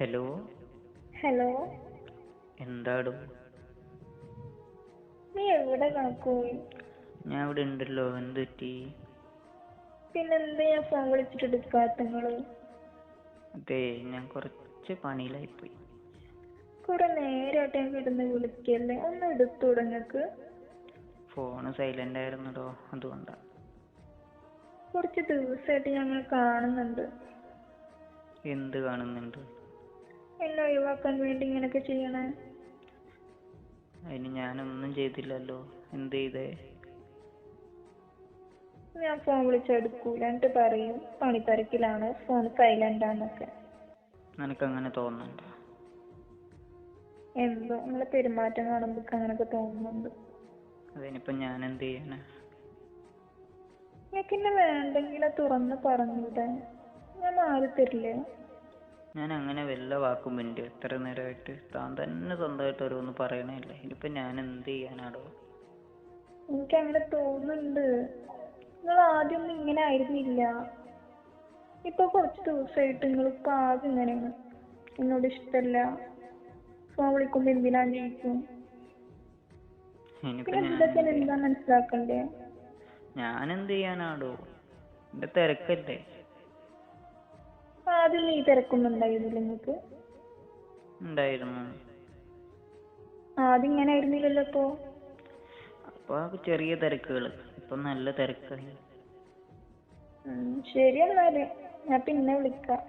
Hello hello എന്താടും? നീ എവിടെ കണക്കോയി ഞാൻ ഇവിടെ ഉണ്ടല്ലോ. എന്ത് പറ്റി? പിന്നെന്താ ഞാൻ ഫോൺ വിളിച്ചിട്ട് എടുക്കാത്ത നിങ്ങൾ അതെ ഞാൻ കുറച്ച് പണിയിലായി പോയി കുറെ നേരമായിട്ട് ഞാൻ കിടന്ന് വിളിക്കല്ലേ ഒന്ന് എടുത്തൂടെ നിങ്ങക്ക്? ഫോണ് സൈലന്റ് ആയിരുന്നടോ അതുകൊണ്ടാ. കുറച്ച് ദിവസമായിട്ട് ഞങ്ങൾ കാണുന്നുണ്ട്. എന്ത് കാണുന്നുണ്ട്? എന്നെ ഒഴിവാക്കാൻ വേണ്ടി ഇങ്ങനെയൊക്കെ ചെയ്യണേ? അതിന് ഞാനൊന്നും ചെയ്തില്ലല്ലോ. എന്ത് ചെയ്തേ? ഞാൻ ഫോൺ വിളിച്ചാൽ എടുക്കൂല എന്നിട്ട് പറയും. പണിത്തിരക്കിലാണ് ഫോൺ സൈലന്റ് ആണെന്നൊക്കെ നിനക്ക് അങ്ങനെ തോന്നുന്നുണ്ടോ? എന്തോ നിങ്ങളെ പെരുമാറ്റം കാണുമ്പോൾ അങ്ങനൊക്കെ തോന്നുന്നുണ്ട്. അതിനിപ്പോ ഞാൻ എന്ത് ചെയ്യാനാ നിനക്ക് എന്നെ വേണ്ടെങ്കിൽ തുറന്ന് പറഞ്ഞൂടെ. ഞാൻ മാറി തരില്ലേ? ഞാൻ അങ്ങനെ വല്ല വാക്കും മിണ്ടി എത്ര നേരമായിട്ട് താൻ തന്നെ സ്വന്തമായിട്ട് ഓരോന്ന് പറയണില്ല ഇനിയിപ്പോ ഞാൻ എന്ത് ചെയ്യാനാടോ? എനിക്ക് അങ്ങനെ തോന്നുന്നുണ്ട്. നിങ്ങൾ ആദ്യമൊന്നും ഇങ്ങനെ ആയിരുന്നില്ല. ഇപ്പൊ കുറച്ച് ദിവസമായിട്ട് നിങ്ങൾ ഇപ്പൊ ആകെ ഇങ്ങനെയാണ്. എന്നോട് ഇഷ്ടല്ല. ഫോൺ വിളിക്കുമ്പോ എന്തിനാ ചോദിക്കും? ഇനിയിപ്പോ പിന്നെ ഞാൻ ഇതൊക്കെ എന്താ മനസ്സിലാക്കണ്ടേ? ഞാൻ എന്ത് ചെയ്യാനാടോ? എന്റെ തിരക്കല്ലേ? ആദ്യം നീ തിരക്കൊന്നുണ്ടായിരുന്നില്ല നിങ്ങൾക്ക്? ഉണ്ടായിരുന്നു. ഇങ്ങനെ ആയിരുന്നില്ലല്ലോ ഇപ്പൊ? അപ്പൊ ചെറിയ തിരക്കുകൾ ഇപ്പൊ നല്ല തിരക്കായി. ശരി എന്നാൽ. ഞാൻ പിന്നെ വിളിക്കാം.